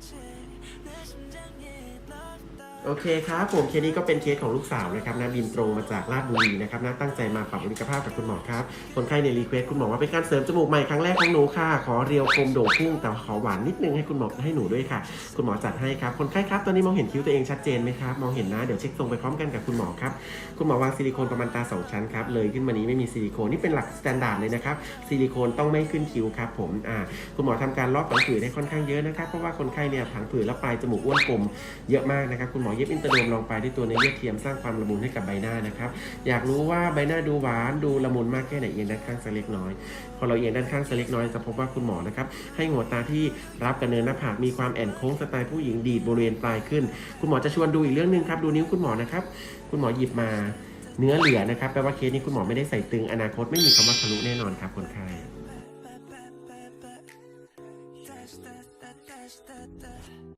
내 심장에 โอเคครับผมเคสนี้ก็เป็นเคสของลูกสาวนะครับนะบินตรงมาจากราชบุรีนะครับนะตั้งใจมาปรับบริกภาพกับคุณหมอครับคนไข้ในรีเควสคุณหมอว่าเป็นการเสริมจมูกใหม่ครั้งแรกของหนูค่ะ ขอเรียวคมโด่งพุ่งแต่ขอหวานนิดนึงให้คุณหมอให้หนูด้วยค่ะ คุณหมอจัดให้ครับคนไข้ครับตอนนี้มองเห็นคิ้วตัวเองชัดเจนไหมครับมองเห็นนะเดี๋ยวเช็คทรงไปพร้อมกันกับคุณหมอครับคุณหมอวางซิลิโคนประมาณตาสองชั้นครับเลยขึ้นมานี้ไม่มีซิลิโคนนี่เป็นหลักสแตนดาร์ดเลยนะครับซิลิโคนต้องไม่ขึ้นคิ้วครับผมอ่าคุณหมอทำการลอกผังผืดได้ค่อนข้างเยอะนะครับเพราะว่าคนไข้เนี่ยผังผืดและปลายจมูกอ้วนกลมเยอะมากนะครับคุณหมอเย็บอินเตอร์โดมลองไปด้วยตัวในเลือเทียมสร้างความละมุนให้กับใบหน้านะครับ อยากรู้ว่าใบหน้าดูหวานดูละมุนมากแค่ไหนเอียงด้านข้างสักเล็กน้อย พอเราเอียงด้านข้างสักเล็กน้อยจะพบว่าคุณหมอนะครับให้หัวตาที่รับกับเนินหน้าผากมีความแอนโค้งสไตล์ผู้หญิงดีดบริเวณปลายขึ้น คุณหมอจะชวนดูอีกเรื่องหนึ่งครับดูนิ้วคุณหมอนะครับคุณหมอหยิบมาเนื้อเหลือนะครับแปลว่าเคสนี้คุณหมอไม่ได้ใส่ตึงอนาคตไม่มีคำว่าทะลุแน่นอนครับคนไข้